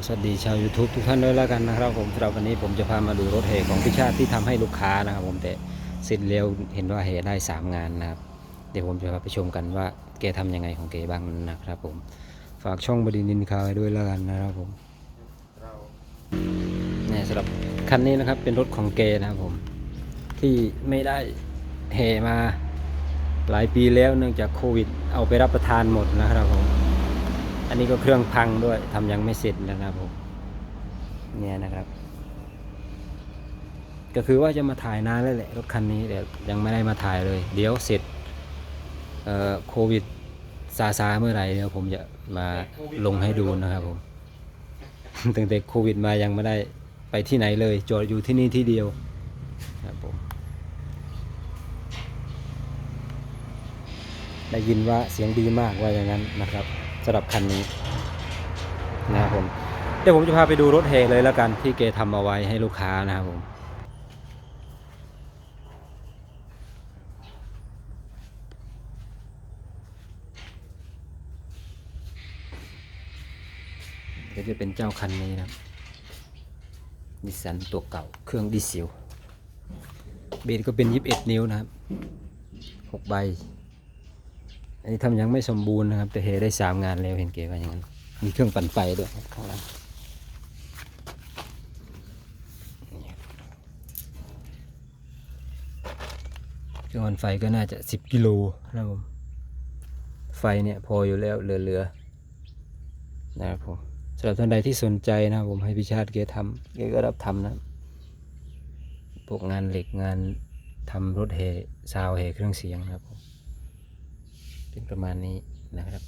บสวัสดีชาว YouTube ทุกท่านด้วยแล้วกันนะครับ ผมสำหรับวันนี้ผมจะพามาดูรถเหของพิชาติที่ทำให้ลูกค้านะครับ ผมแต่สร็จเร็วเห็นว่าเหได้ 3 งานนะครับ เดี๋ยวผมจะพาไปชมกันว่าแกทำยังไงของแกบ้างนะครับ ผมฝากช่องบดินทร์นินคาไว้ด้วยแล้วกันนะครับผมเนี่ยสำหรับคันนี้นะครับเป็นรถของแกนะครับผม ที่ไม่ได้เหมาหลายปีแล้วเนื่องจากโควิด เอาไปรับประทานหมดนะครับผม อันนี้ก็เครื่องพังด้วยทำยังไม่เสร็จนะครับผมเนี่ยนะครับ ก็คือว่าจะมาถ่ายนานแล้วแหละรถคันนี้แต่ยังไม่ได้มาถ่ายเลย เดี๋ยวเสร็จเอ่อโควิดซาซาเมื่อไหร่เดี๋ยวผมจะมาลงให้ดูนะครับผมตั้งแต่โควิดมายังไม่ได้ไปที่ไหนเลยจอดอยู่ที่นี่ที่เดียวครับผมได้ยินว่าเสียงดีมากว่าอย่างนั้นนะครับำหรับคันนี้นะครับผมเดี๋ยวผมจะพาไปดูรถเฮเลยแล้วกันที่เกทำเอาไว้ให้ลูกค้านะครับผมเดี๋ยวจะเป็นเจ้าคันนี้นะครับนิสสันตัวเก่าเครื่องดีเซลเบรก็เป็น 21 นิ้วนะครับ 6 ใบ อันนี้ทำยังไม่สมบูรณ์นะครับ แต่เฮได้3งานแล้วเห็นเก๋ว่าอย่างนั้นมีเครื่องปั่นไฟด้วยข้างล่างเครื่องปั่นไฟก็น่าจะ10กิโลนะครับผมไฟเนี่ยพออยู่แล้วเหลือๆนะครับผมสำหรับท่านใดที่สนใจนะครับผมให้พิชาติเกทำเกก็รับทำนะพวกงานเหล็กงานทำรถเฮซาวเฮเครื่องเสียงนะครับผม เป็นประมาณนี้นะครับ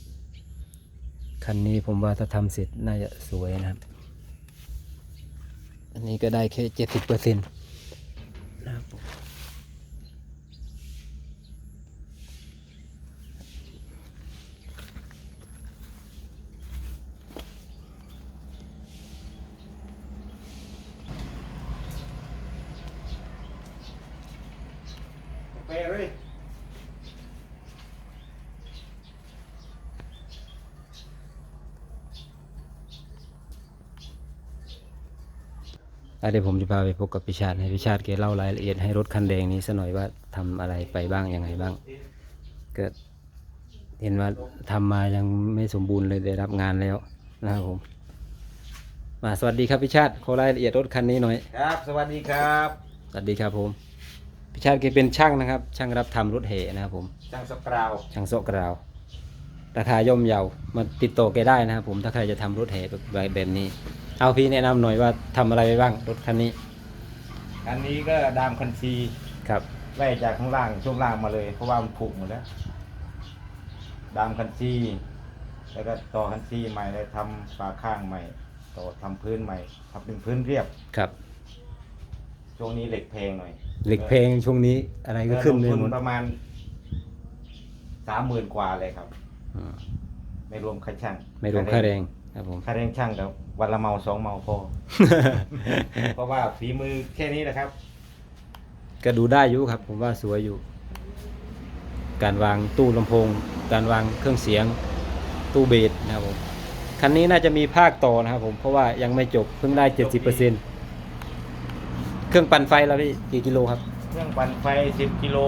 คันนี้ผมว่าถ้าทำเสร็จน่าจะสวยนะครับ อันนี้ก็ได้แค่เจ็ดสิบเปอร์เซ็นต์นะครับไปเลย อะเดี๋ยวผมจะพาไปพบกับพิชาติให้พิชาติแกเล่ารายละเอียดให้รถคันแดงนี้สักหน่อยว่าทำอะไรไปบ้างยังไงบ้างก็เห็นว่าทำมายังไม่สมบูรณ์เลยได้รับงานแล้วนะครับผมมาสวัสดีครับพิชาติขอรายละเอียดรถคันนี้หน่อยครับ สวัสดีครับ สวัสดีครับผมพิชาติแกเป็นช่างนะครับ ช่างรับทำรถเหนะครับผมจังสกราวช่างโซกราวราคาย่อมเยามาติดต่อแกได้นะครับผมถ้าใครจะทำรถเหแบบแบบนี้ เอาพี่แนะนำหน่อยว่าทำอะไรไปบ้างรถคันนี้อันนี้ก็ดามคันซีครับ ไล่จากข้างล่างช่วงล่างมาเลย เพราะว่ามันผุหมดแล้วดามคันซีแล้วก็ต่อคันซีใหม่เลยทำฝาข้างใหม่ ต่อทำพื้นใหม่ทำเป็นพื้นเรียบ ครับช่วงนี้เหล็กแพงหน่อยเหล็กเพลงช่วงนี้อะไรก็ขึ้นเลยลงหมทุดนประมาณสามหมื่นกว่าเลยครับ อืมไม่รวมค่าช่างไม่รวมค่าแรง ครับผม ค่าแรงช่างกับวันละเมาสองเมาพอ เพราะว่าฝีมือแค่นี้นะครับ ก็ดูได้อยู่ครับ ผมว่าสวยอยู่ การวางตู้ลำโพง การวางเครื่องเสียง ตู้เบสนะครับผมคันนี้น่าจะมีภาคต่อนะครับ ผมเพราะว่ายังไม่จบเพิ่งได้เจ็ดสิบเปอร์เซ็นเครื่องปั่นไฟแล้วพี่กี่กิโลครับ เครื่องปั่นไฟ10กิโล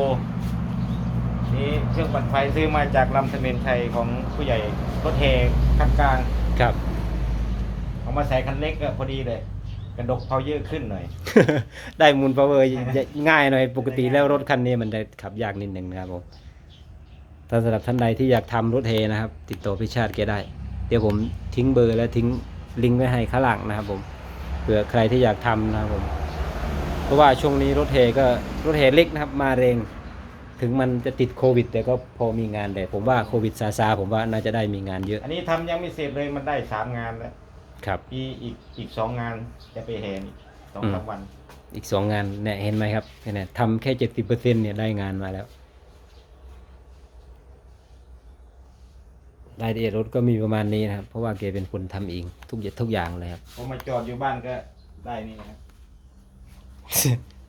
นี่เครื่องปั่นไฟซื้อมาจากลำเสมนไทยของผู้ใหญ่รถแห่คันกลาง ครับ เอามาใส่คันเล็กก็พอดีเลย กระดกเพาเยอะขึ้นหน่อย ได้มูลพาวเวอร์ง่ายหน่อยปกติแล้วรถคันนี้มันจะขับยากนิดหนึ่งนะครับผมถ้าสำหรับท่านใดที่อยากทำรถเฮนะครับ ติดต่อพิชาติแกได้ เดี๋ยวผมทิ้งเบอร์และทิ้งลิงก์ไว้ให้ข้างหลังนะครับผมเผื่อใครที่อยากทำนะครับผม เพราะว่าช่วงนี้รถเฮก็รถเฮเล็กนะครับ มาเร็ง ถึงมันจะติดโควิด แต่ก็พอมีงานแต่ผมว่าโควิดซาซาผมว่าน่าจะได้มีงานเยอะอันนี้ทำยังไม่เสร็จเลยมันได้สามงานแล้วครับ ปีอีกอีกสองงานจะไปแห่อีกสองอืมสามวัน อีกสองงานเนี่ยเห็นไหมครับเนี่ยทำแค่เจ็ดสิบเปอร์เซ็นเนี่ยได้งานมาแล้วรายละเอียดรถก็มีประมาณนี้นะครับ เพราะว่าแกเป็นคนทำเองทุกอย่างทุกอย่างเลยครับผมมาจอดอยู่บ้านก็ได้นี่นะครับ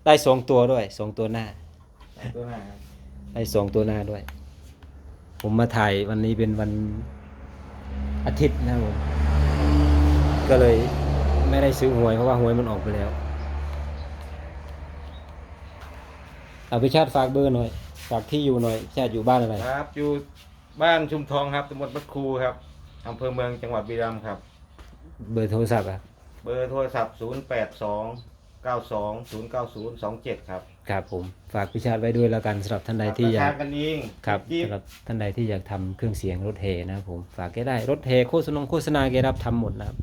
ได้สองตัวด้วยสองตัวหน้า ตัวหน้าครับ ได้สองตัวหน้าด้วย ผมมาถ่ายวันนี้เป็นวันอาทิตย์นะครับผมก็เลยไม่ได้ซื้อหวยเพราะว่าหวยมันออกไปแล้วเอาพิชาติฝากเบอร์หน่อย ฝากที่อยู่หน่อยพิชาติอยู่บ้านอะไรครับ อยู่บ้านชุมทองครับตำบลบัดครูครับอำเภอเมืองจังหวัดบุรีรัมย์ครับ เบอร์โทรศัพท์อะ เบอร์โทรศัพท์ 0 8 2 9 2 0 9 0 2 7 ครับ ครับผมฝากพิชาติไว้ด้วยแล้วกันสำหรับท่านใดที่อยากรคกันเองครับยิบสำหรับท่านใดที่อยากทำเครื่องเสียงรถเฮนะครับผมฝากแกได้รถเฮโฆษณาโฆษณาแกรับทำหมดนะครับ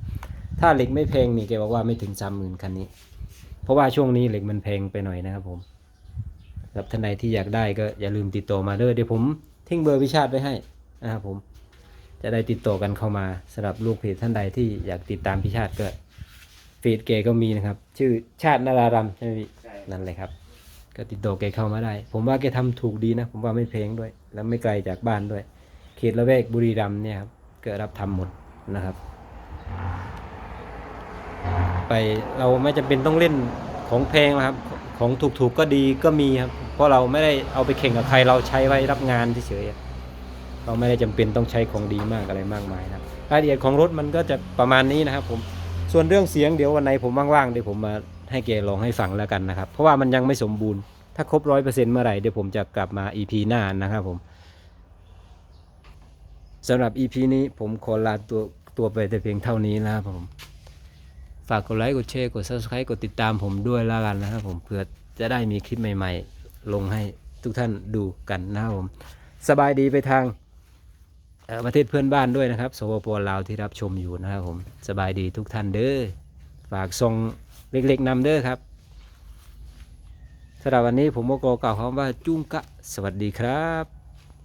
ถ้าเหล็กไม่แพงนี่แกบอกว่าไม่ถึงสามหมื่นคันนี้ เพราะว่าช่วงนี้เหล็กมันแพงไปหน่อยนะครับผมสำหรับท่านใดที่อยากได้ก็อย่าลืมติดต่อมาเด้อเดี๋ยวผมทิ้งเบอร์พิชาติไว้ให้นะครับผมจะได้ติดต่อกันเข้ามาสำหรับลูกเพจท่านใดที่อยากติดตามพิชาติก็เฟซเกก็มีนะครับ ชื่อชาตินารารำใช่ไหมพี่ใช่นั่นเลยครับ ก็ติดต่อแกเข้ามาได้ ผมว่าแกทำถูกดีนะ ผมว่าไม่เพลงด้วย แล้วไม่ไกลจากบ้านด้วย เขตละแวกบุรีรัมย์เนี่ยครับก็รับทำหมดนะครับ ไปเราไม่จำเป็นต้องเล่นของแพงนะครับ ของถูกๆก็ดีก็มีครับ เพราะเราไม่ได้เอาไปแข่งกับใครเราใช้ไว้รับงานเฉยๆเราไม่ได้จำเป็นต้องใช้ของดีมากอะไรมากมายนะครับรายละเอียดของรถมันก็จะประมาณนี้นะครับ ผมส่วนเรื่องเสียงเดี๋ยววันไหนผมว่างๆเดี๋ยวผมมา ให้แกลองให้ฟังแล้วกันนะครับ เพราะว่ามันยังไม่สมบูรณ์ ถ้าครบร้อยเปอร์เซ็นต์เมื่อไหร่เดี๋ยวผมจะกลับมา EP หน้านะครับผมสำหรับ EP นี้ผมขอลาตัวตัวไปแต่เพียงเท่านี้นะครับผม ฝากกดไลค์กดแชร์กด subscribe กดติดตามผมด้วยแล้วกันนะครับผมเพื่อจะได้มีคลิปใหม่ ๆ ลงให้ทุกท่านดูกันนะครับผม สบายดีไปทางประเทศเพื่อนบ้านด้วยนะครับ สปปลาวที่รับชมอยู่นะครับผม สบายดีทุกท่านเด้อ ฝากทรง เล็กๆนำเด้อครับสำหรับวันนี้ผมก็กล่าวคำว่าจุ้งกะ สวัสดีครับ